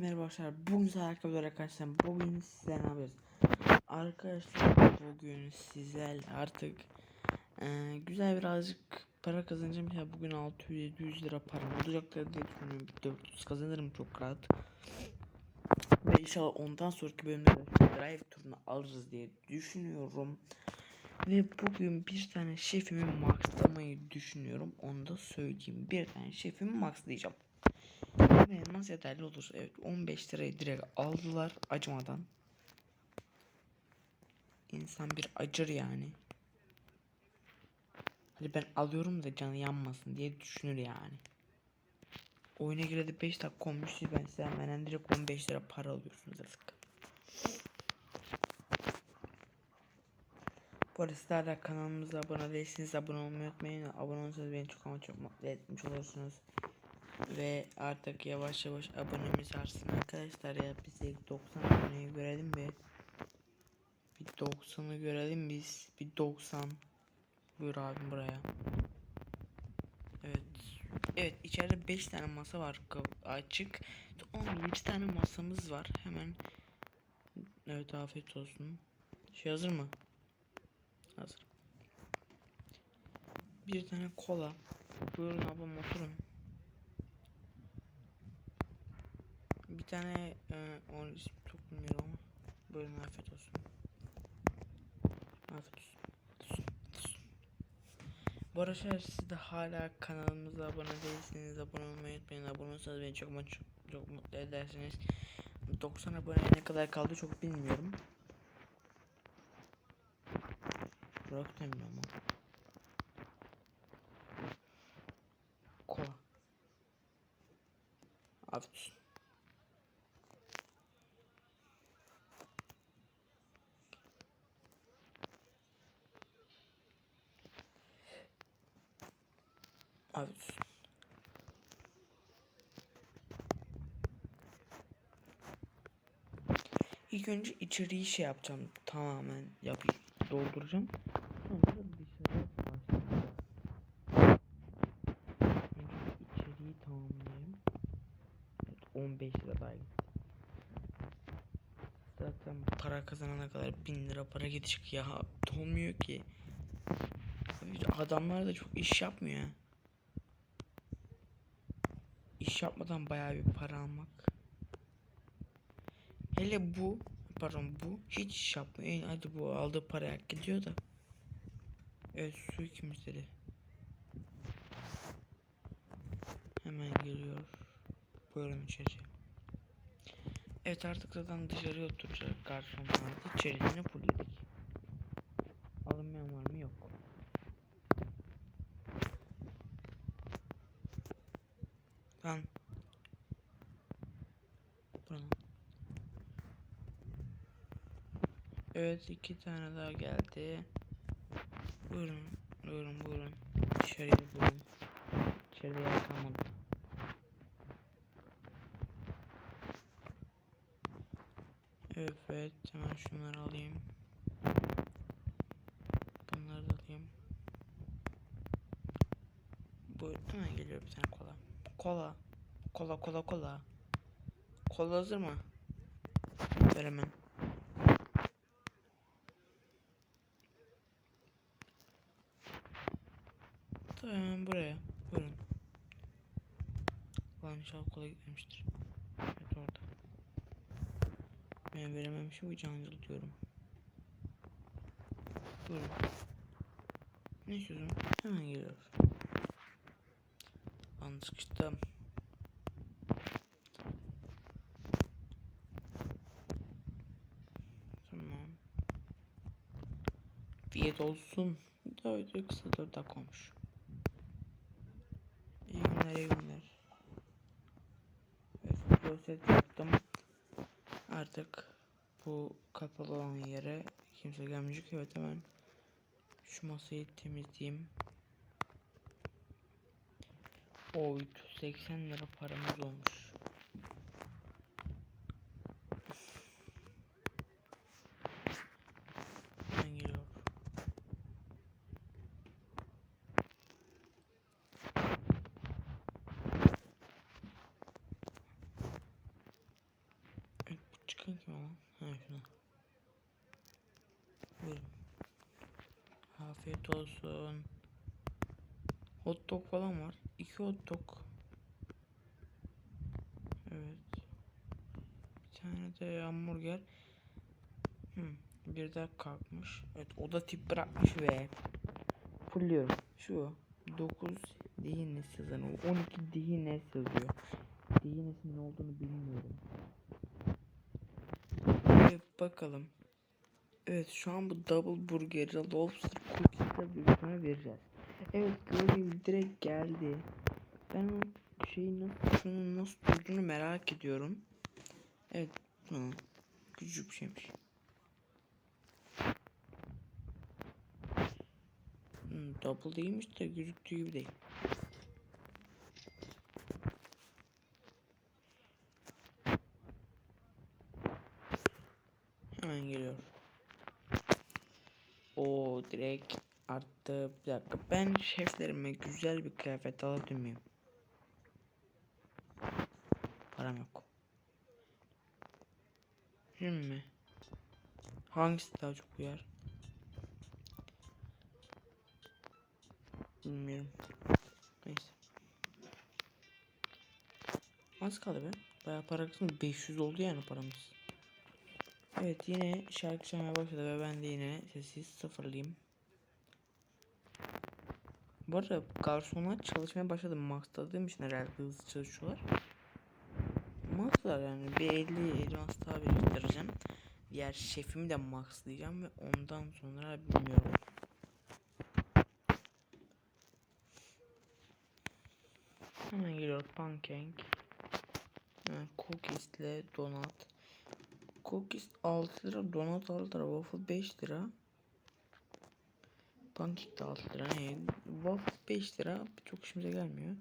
Merhaba arkadaşlar. Bugün size arkadaşlar arkadaşlar bugün size ne yapıyoruz? Arkadaşlar bugün sizler artık eee, güzel birazcık para kazanacağım ya bugün 600-700 lira param olacaktır diye düşünüyorum. 400 kazanırım çok rahat. Ve inşallah ondan sonraki bölümde de drive turunu alırız diye düşünüyorum. Ve bugün bir tane şefimi maxlamayı düşünüyorum. Onu da söyleyeyim. Bir tane şefimi maxlayacağım. Ve nasıl yeterli olur? Evet 15 lirayı direkt aldılar acımadan. İnsan bir acır yani. Hadi ben alıyorum da canı yanmasın diye düşünür yani. Oyuna girdi 5 dakika olmuş ben size hemen direkt 15 lira para alıyorsunuz artık. Bu arada kanalımıza abone değilseniz abone olmayı unutmayın. Abone olursanız beni çok ama çok mutlu etmiş olursunuz. Ve artık yavaş yavaş abonemiz artsın arkadaşlar ya biz ilk 90 aboneyi görelim bir. Bir 90'ı görelim biz. Bir 90. Buyur abim buraya. Evet. Evet içeride 5 tane masa var açık. 17 tane masamız var. Hemen Evet afiyet olsun. Şey hazır mı? Hazır. Bir tane kola. Buyurun ablam oturun. Bir tane e, onun ismi çok bilmiyorum ama buyurun afiyet olsun. Afiyet olsun. Bu arada siz de hala kanalımıza abone değilseniz abone olmayı unutmayın. Abone olursanız beni çok çok, çok mutlu edersiniz. 90 aboneye ne kadar kaldı çok bilmiyorum. Bırak demiyorum ama. Kola. Afiyet olsun. Olsun. İlk önce içeriği şey yapacağım. Tamamen yapayım. Dolduracağım. Sonra da dışarı başlayacağız. Önce içeriği tamamlayayım. Evet, 15 lira daha. Zaten para kazanana kadar 1000 lira para gidecek ya. Dolmuyor ki. Adamlar da çok iş yapmıyor. İş yapmadan bayağı bir para almak. Hele bu pardon bu hiç iş yapmıyor. En hadi bu aldığı paraya gidiyor da. Evet su kim istedi? Hemen geliyor. Buyurun içeri. Evet artık zaten dışarıya oturacak garsonlar da içerisini fullledik. Alınmayan var mı? Yok. Buranın. Evet iki tane daha geldi. Buyurun, buyurun, buyurun. İçeriye buyurun. İçeride yer. Evet, hemen şunları alayım. Bunları da alayım. Bu hemen geliyor bir tane kola. Kola. Kola, kola, kola. Kola hazır mı? Ver hemen. Tamam buraya. Buyurun. Lan inşallah kola gitmemiştir. Evet orada. Ben verememişim bu cancıl diyorum. Buyurun. Ne istiyorsun? Hemen geliyor. Lan sıkıştım. Tamam. Fiyat olsun. Böyle kısa dört dakika olmuş. İyi günler, iyi günler. Evet, proset yaptım. Artık bu kapalı olan yere kimse gelmeyecek. Evet hemen şu masayı temizleyeyim. Oy 80 lira paramız olmuş. Çıkın ki lan? Ha şuna. Buyurun. Afiyet olsun. Hot dog falan var. İki hot dog. Evet. Bir tane de hamburger. Hmm, bir de kalkmış. Evet o da tip bırakmış ve fulluyorum. Şu 9 DNS yazan o 12 DNS yazıyor. DNS'in ne olduğunu bilmiyorum. Evet bakalım. Evet şu an bu double burgeri lobster cookies'la büyütme vereceğiz. Evet gibi direkt geldi. Ben o şeyi nasıl, şunun nasıl durduğunu merak ediyorum. Evet. Hı. Küçük bir şeymiş. Hmm, double değilmiş de gözüktüğü gibi değil. Hemen geliyor. O direkt arttı. Bir dakika. Ben şeflerime güzel bir kıyafet alabilir miyim? Param yok. Şimdi hangisi daha çok uyar? Bilmiyorum. Neyse. Az kaldı be. Bayağı para kısmı 500 oldu yani paramız. Evet yine şarkı çalmaya başladı ve ben de yine sessiz sıfırlayayım. Bu arada garsonlar çalışmaya başladı. Max'ladığım için herhalde hızlı çalışıyorlar. Max'lar yani bir 50 elmas daha biriktireceğim. Diğer şefimi de maxlayacağım ve ondan sonra bilmiyorum. Hemen geliyor pancake. Hemen cookies ile donut. Cookies 6 lira, donut 6 lira, waffle 5 lira. Pancake de 6 lira. Ne? Waffle 5 lira. Çok işimize gelmiyor.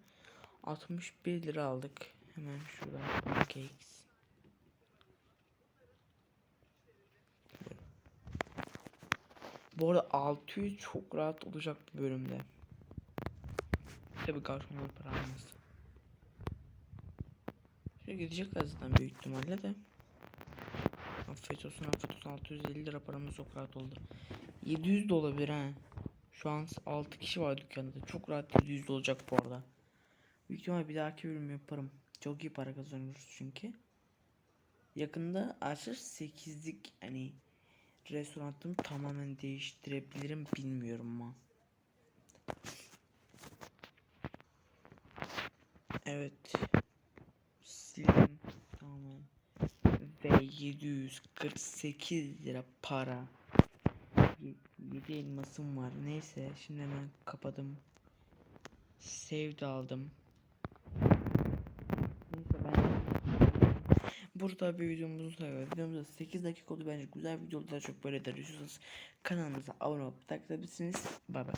61 lira aldık. Hemen şuradan pancakes. Bu arada 600 çok rahat olacak bir bölümde. Tabii garsonlar para almaz. Şöyle gidecekler zaten büyük ihtimalle de. Afiyet olsun afiyet olsun 650 lira paramız çok rahat oldu. 700 de olabilir ha. Şu an 6 kişi var dükkanda. Çok rahat 700 de olacak bu arada. Büyük ihtimal bir dahaki bölüm yaparım. Çok iyi para kazanıyoruz çünkü. Yakında açır 8'lik hani restoranımı tamamen değiştirebilirim bilmiyorum ama. Evet. Sildim. Tamam. Ve 748 lira para. 7 elmasım var. Neyse şimdi hemen kapadım. Save aldım. Neyse ben Burada bir videomuzu sayıyoruz. Videomuzda 8 dakika oldu bence güzel video oldu. Daha çok böyle de kanalımıza abone olup takip edebilirsiniz. Bay bay.